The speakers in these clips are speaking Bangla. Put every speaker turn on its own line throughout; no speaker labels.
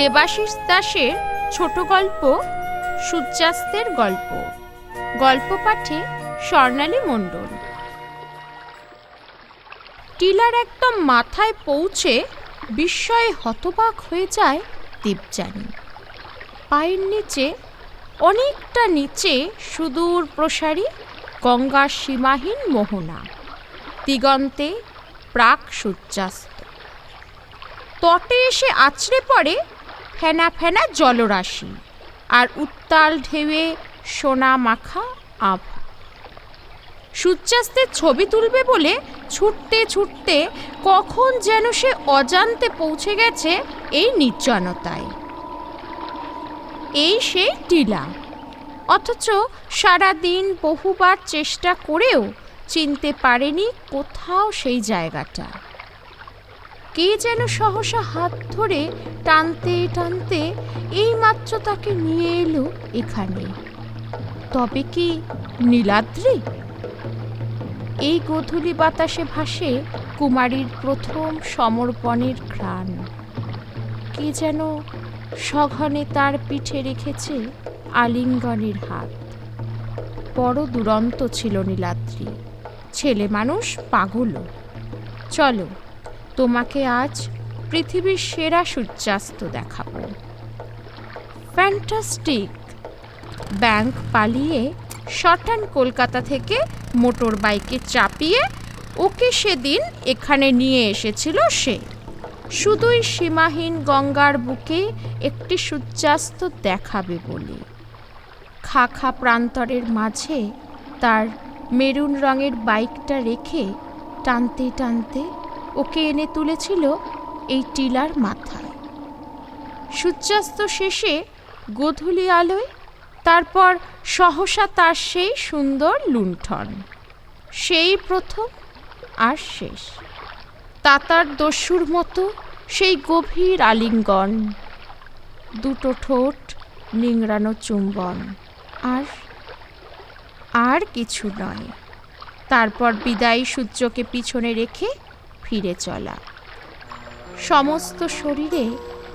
দেবাশিস দাসের ছোট গল্প, সূর্যাস্তের গল্প। গল্প পাঠে স্বর্ণালী মণ্ডল। টিলার একদম মাথায় পৌঁছে বিস্ময়ে হতবাক হয়ে যায় দীপজানী। পায়ের নিচে, অনেকটা নিচে সুদূর প্রসারী গঙ্গার সীমাহীন মোহনা। দিগন্তে প্রাক সূর্যাস্ত। তটে এসে আছড়ে পড়ে ফেনা ফেনা জলরাশি। আর উত্তাল ঢেউয়ে সোনা মাখা আভা। সূর্যাস্তের ছবি তুলবে বলে ছুটতে ছুটতে কখন যেন সে অজান্তে পৌঁছে গেছে এই নির্জনতায়। এই সেই টিলা। অথচ সারাদিন বহুবার চেষ্টা করেও চিনতে পারেনি কোথাও সেই জায়গাটা। কে যেন সহসা হাত ধরে টানতে টানতে এইমাত্র তাকে নিয়ে এলো এখানে। তবে কি নীলাদ্রি? এই গধূলি বাতাসে ভাসে কুমারীর প্রথম সমর্পণের ঘ্রাণ। কে যেন সঘনে তার পিঠে রেখেছে আলিঙ্গনের হাত। বড় দুরন্ত ছিল নীলাদ্রি। ছেলে মানুষ পাগলও। চলো তোমাকে আজ পৃথিবীর সেরা সূর্যাস্ত দেখাবো। ফ্যান্টাস্টিক ব্যাংক পালিয়ে শটান কলকাতা থেকে মোটর বাইকে চাপিয়ে ওকে সেদিন এখানে নিয়ে এসেছিল সে। শুধুই সীমাহীন গঙ্গার বুকে একটি সূর্যাস্ত দেখাবে বলে। খা খা প্রান্তরের মাঝে তার মেরুন রঙের বাইকটা রেখে টানতে টানতে ওকে এনে তুলেছিল এই টিলার মাথায়। সূর্যাস্ত শেষে গোধূলি আলোয়, তারপর সহসা তার সেই সুন্দর লুণ্ঠন। সেই প্রথম আর শেষ। তাতার দস্যুর মতো সেই গভীর আলিঙ্গন, দুটো ঠোঁট নিংড়ানো চুম্বন। আর আর কিছু নয়। তারপর বিদায়ী সূর্যকে পিছনে রেখে ফিরে চলা। সমস্ত শরীরে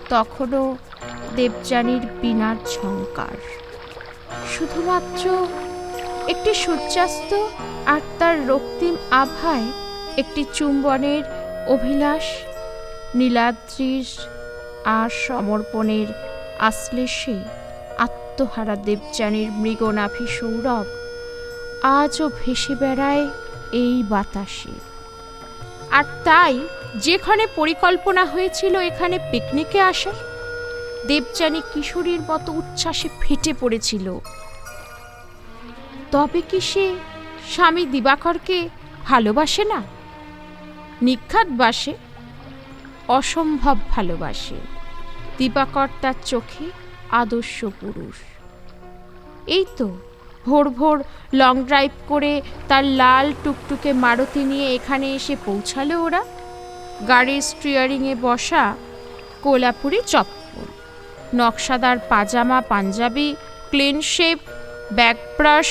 তখনও দেবযানীর বিনার ঝঙ্কার শুধুমাত্র একটি সূর্যাস্ত আর তার রক্তিম আভায় একটি চুম্বনের অভিলাষ, নীলাদ্রির আর সমর্পণের আশ্লেষে আত্মহারা দেবযানীর মৃগনাভি সৌরভ আজও ভেসে বেড়ায় এই বাতাসে। আর তাই যেখানে পরিকল্পনা হয়েছিল এখানে পিকনিকে আসার দেবযানী কিশোরীর মতো উচ্ছ্বাসে ফেটে পড়েছিল। তবে কি সে স্বামী দিবাকরকে ভালোবাসে না? নিখাত বাসে, অসম্ভব ভালোবাসে। দিবাকর তার চোখে আদর্শ পুরুষ। এই তো ভোর ভোর লং ড্রাইভ করে তার লাল টুকটুকে মারুতি নিয়ে এখানে এসে পৌঁছালো ওরা। গাড়ির স্টিয়ারিংয়ে বসা কোলাপুরি চপ্পল, নকশাদার পাজামা, পাঞ্জাবি ক্লিন শেপ ব্যাক ব্রাশ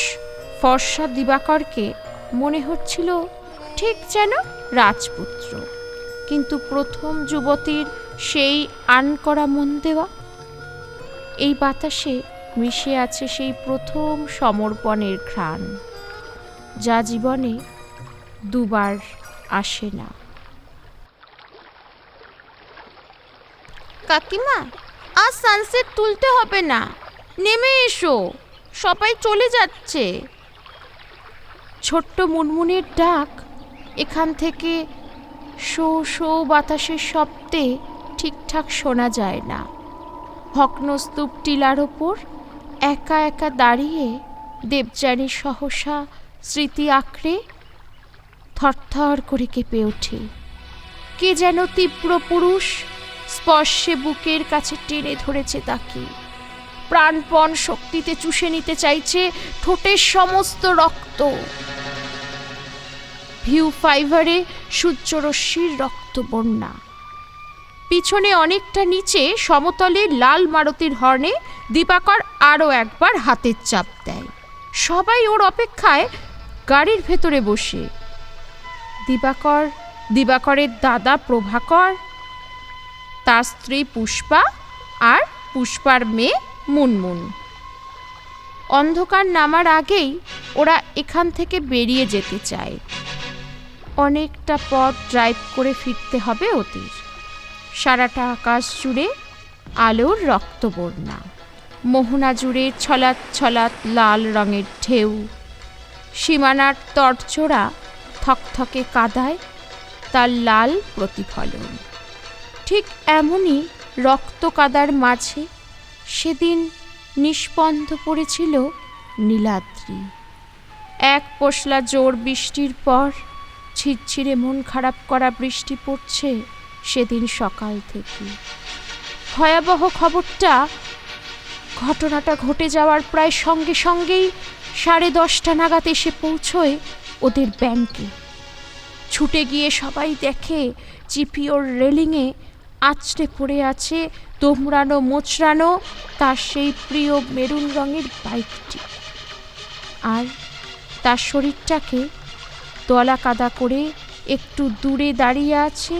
ফর্সা দিবাকরকে মনে হচ্ছিল ঠিক যেন রাজপুত্র। কিন্তু প্রথম যুবতীর সেই আন করা মন দেওয়া, এই বাতাসে মিশে আছে সেই প্রথম সমর্পণের ঘ্রাণ যা জীবনে দুবার আসে না। কাকিমা আজ সানসেট তুলতে হবে না। নেমে এসো সবাই চলে যাচ্ছে। ছোট্ট মুনমুনের ডাক এখান থেকে শো শো বাতাসের শব্দে ঠিকঠাক শোনা যায় না। ভগ্নস্তূপ টিলার ওপর একা একা দাঁড়িয়ে দেবযানী সহসা স্মৃতি আঁকড়ে থরথর করে কেঁপে ওঠে। কে যেন তীব্র পুরুষ স্পর্শে বুকের কাছে টেনে ধরেছে তাকে। প্রাণপণ শক্তিতে চুষে নিতে চাইছে ঠোঁটের সমস্ত রক্ত। ভিউ ফাইভারে সূর্যরশ্মির রক্ত বন্যা পিছনে অনেকটা নিচে সমতলে লাল মারুতির হর্নে দীপাকর আরও একবার হাতের চাপ দেয়। সবাই ওর অপেক্ষায় গাড়ির ভেতরে বসে। দিবাকর দিবাকরের দাদা প্রভাকর, তার স্ত্রী পুষ্পা আর পুষ্পার মেয়ে মুনমুন। অন্ধকার নামার আগেই ওরা এখান থেকে বেরিয়ে যেতে চায়। অনেকটা পথ ড্রাইভ করে ফিরতে হবে ওদের। সারাটা আকাশ জুড়ে আলোর রক্তবর্ণা। মোহনা জুড়ে ছলাৎ ছলাৎ লাল রঙের ঢেউ। সীমানার তরচোরা থকথকে কাদায় তার লাল প্রতিফলন। ঠিক এমনই রক্ত কাদার মাঝে সেদিন নিষ্পন্দ পড়েছিল নীলাদ্রি। এক পশলা জোর বৃষ্টির পর ছিরছিরে মন খারাপ করা বৃষ্টি পড়ছে সেদিন সকাল থেকে। ভয়াবহ খবরটা, ঘটনাটা ঘটে যাওয়ার প্রায় সঙ্গে সঙ্গেই সাড়ে দশটা নাগাদ এসে পৌঁছয় ওদের ব্যাংকে। ছুটে গিয়ে সবাই দেখে জিপিওর রেলিংয়ে আছড়ে পড়ে আছে তোমরানো মোচড়ানো তার সেই প্রিয় মেরুন রঙের বাইকটি। আর তার শরীরটাকে দলা কাদা করে একটু দূরে দাঁড়িয়ে আছে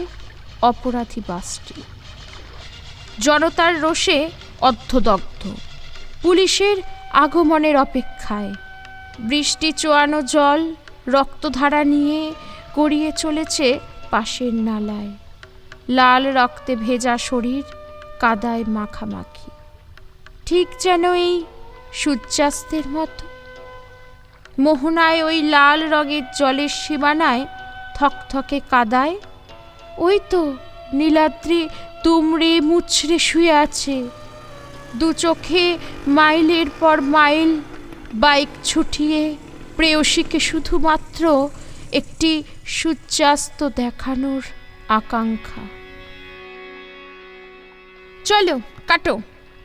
অপরাধী বাসটি। জনতার রোষে অর্ধদগ্ধ। পুলিশের আগমনের অপেক্ষায় বৃষ্টি চোয়ানো জল, রক্তধারা নিয়ে গড়িয়ে চলেছে পাশের নালায়। লাল রক্তে ভেজা শরীর কাদায় মাখামাখি। ঠিক যেন এই সূর্যাস্তের মতো। মোহনায় ওই লাল রঙের জলের সীমানায় থকথকে কাদায় ওই তো নীলাদ্রি তুমড়ে মুচড়ে শুয়ে আছে। দু চোখে মাইলের পর মাইল, বাইক ছুটিয়ে প্রেয়সীকে শুধুমাত্র একটি সূর্যাস্ত দেখানোর আকাঙ্ক্ষা। চলো, কাটো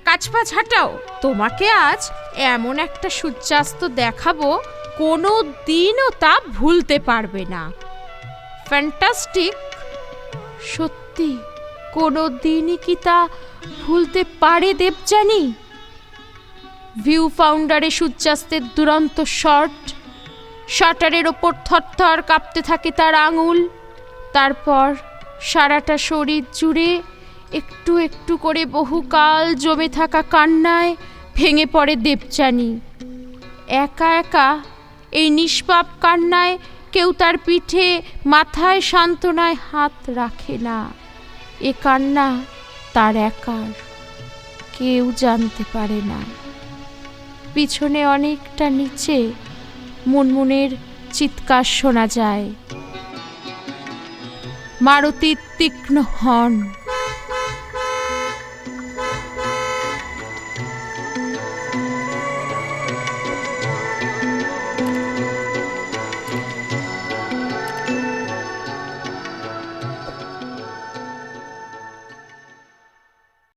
কাছপাছ হাঁটাও তোমাকে আজ এমন একটা সূর্যাস্ত দেখাবো, কোনো দিনও তা ভুলতে পারবে না। ফ্যান্টাস্টিক সত্যি কোনো দিনই কি তা ভুলতে পারে দেবজানি ভিউ ফাউন্ডারে সূর্যাস্তের দুরন্ত শট শাটারের ওপর থরথর কাঁপতে থাকে তার আঙুল। তারপর সারাটা শরীর জুড়ে একটু একটু করে বহুকাল জমে থাকা কান্নায় ভেঙে পড়ে দেবচানি একা একা এই নিষ্পাপ কান্নায় কেউ তার পিঠে মাথায় সান্ত্বনায় হাত রাখে না। এ কান্না তার একার, কেউ জানতে পারে না। পিছনে অনেকটা নিচে মুনমুনের চিৎকার শোনা যায়। মারুতির তীক্ষ্ণ হর্ন